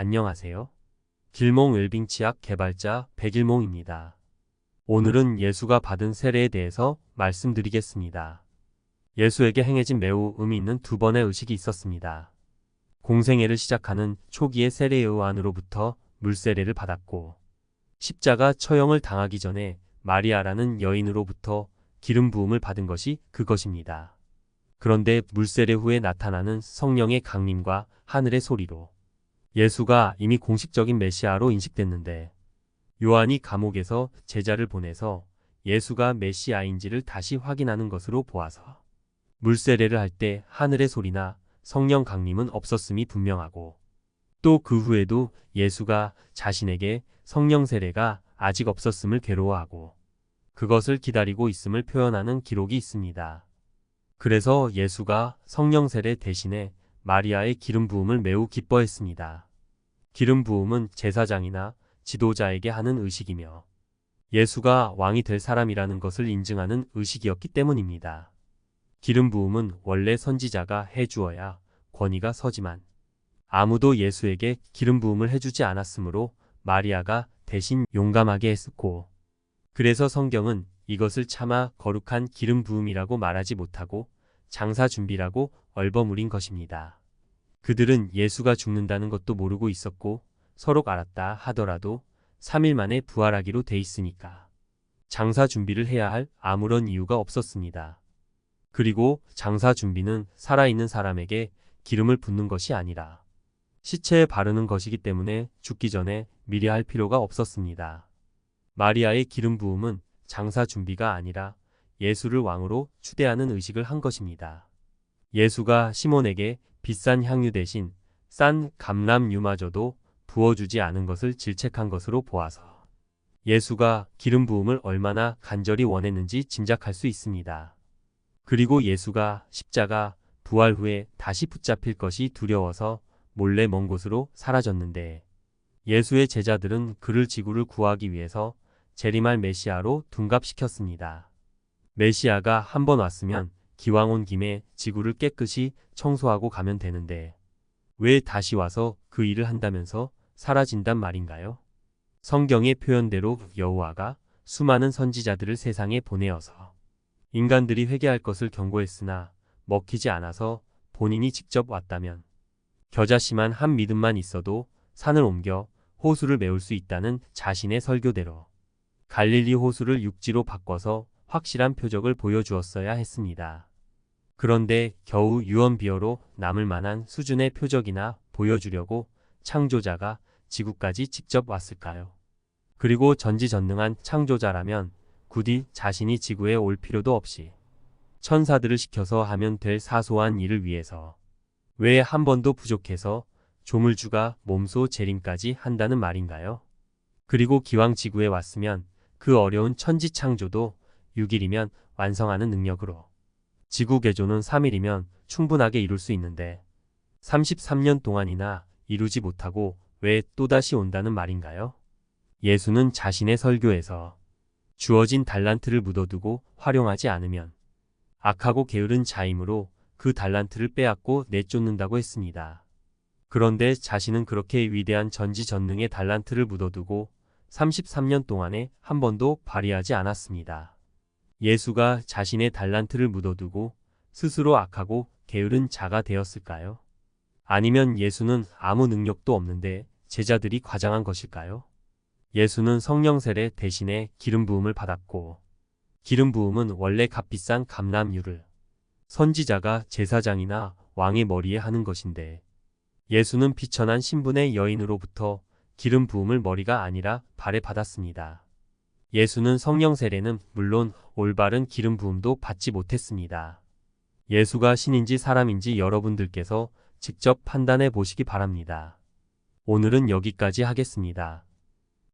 안녕하세요. 길몽 웰빙치약 개발자 백일몽입니다. 오늘은 예수가 받은 세례에 대해서 말씀드리겠습니다. 예수에게 행해진 매우 의미 있는 두 번의 의식이 있었습니다. 공생애를 시작하는 초기의 세례 요한으로부터 물세례를 받았고 십자가 처형을 당하기 전에 마리아라는 여인으로부터 기름 부음을 받은 것이 그것입니다. 그런데 물세례 후에 나타나는 성령의 강림과 하늘의 소리로 예수가 이미 공식적인 메시아로 인식됐는데 요한이 감옥에서 제자를 보내서 예수가 메시아인지를 다시 확인하는 것으로 보아서 물세례를 할 때 하늘의 소리나 성령 강림은 없었음이 분명하고 또 그 후에도 예수가 자신에게 성령 세례가 아직 없었음을 괴로워하고 그것을 기다리고 있음을 표현하는 기록이 있습니다. 그래서 예수가 성령 세례 대신에 마리아의 기름 부음을 매우 기뻐했습니다. 기름 부음은 제사장이나 지도자에게 하는 의식이며 예수가 왕이 될 사람이라는 것을 인증하는 의식이었기 때문입니다. 기름 부음은 원래 선지자가 해주어야 권위가 서지만 아무도 예수에게 기름 부음을 해주지 않았으므로 마리아가 대신 용감하게 했고 그래서 성경은 이것을 차마 거룩한 기름 부음이라고 말하지 못하고 장사 준비라고 얼버무린 것입니다. 그들은 예수가 죽는다는 것도 모르고 있었고 서로 알았다 하더라도 3일 만에 부활하기로 돼 있으니까 장사 준비를 해야 할 아무런 이유가 없었습니다. 그리고 장사 준비는 살아있는 사람에게 기름을 붓는 것이 아니라 시체에 바르는 것이기 때문에 죽기 전에 미리 할 필요가 없었습니다. 마리아의 기름 부음은 장사 준비가 아니라 예수를 왕으로 추대하는 의식을 한 것입니다. 예수가 시몬에게 비싼 향유 대신 싼 감람유마저도 부어주지 않은 것을 질책한 것으로 보아서 예수가 기름 부음을 얼마나 간절히 원했는지 짐작할 수 있습니다. 그리고 예수가 십자가 부활 후에 다시 붙잡힐 것이 두려워서 몰래 먼 곳으로 사라졌는데 예수의 제자들은 그를 지구를 구하기 위해서 재림할 메시아로 둔갑시켰습니다. 메시아가 한 번 왔으면 기왕 온 김에 지구를 깨끗이 청소하고 가면 되는데 왜 다시 와서 그 일을 한다면서 사라진단 말인가요? 성경의 표현대로 여호와가 수많은 선지자들을 세상에 보내어서 인간들이 회개할 것을 경고했으나 먹히지 않아서 본인이 직접 왔다면 겨자씨만 한 믿음만 있어도 산을 옮겨 호수를 메울 수 있다는 자신의 설교대로 갈릴리 호수를 육지로 바꿔서 확실한 표적을 보여주었어야 했습니다. 그런데 겨우 유언비어로 남을 만한 수준의 표적이나 보여주려고 창조자가 지구까지 직접 왔을까요? 그리고 전지전능한 창조자라면 굳이 자신이 지구에 올 필요도 없이 천사들을 시켜서 하면 될 사소한 일을 위해서 왜 한 번도 부족해서 조물주가 몸소 재림까지 한다는 말인가요? 그리고 기왕 지구에 왔으면 그 어려운 천지 창조도 6일이면 완성하는 능력으로 지구 개조는 3일이면 충분하게 이룰 수 있는데 33년 동안이나 이루지 못하고 왜 또다시 온다는 말인가요? 예수는 자신의 설교에서 주어진 달란트를 묻어두고 활용하지 않으면 악하고 게으른 자임으로 그 달란트를 빼앗고 내쫓는다고 했습니다. 그런데 자신은 그렇게 위대한 전지전능의 달란트를 묻어두고 33년 동안에 한 번도 발휘하지 않았습니다. 예수가 자신의 달란트를 묻어두고 스스로 악하고 게으른 자가 되었을까요? 아니면 예수는 아무 능력도 없는데 제자들이 과장한 것일까요? 예수는 성령 세례 대신에 기름 부음을 받았고 기름 부음은 원래 값비싼 감람유를 선지자가 제사장이나 왕의 머리에 하는 것인데 예수는 비천한 신분의 여인으로부터 기름 부음을 머리가 아니라 발에 받았습니다. 예수는 성령 세례는 물론 올바른 기름 부음도 받지 못했습니다. 예수가 신인지 사람인지 여러분들께서 직접 판단해 보시기 바랍니다. 오늘은 여기까지 하겠습니다.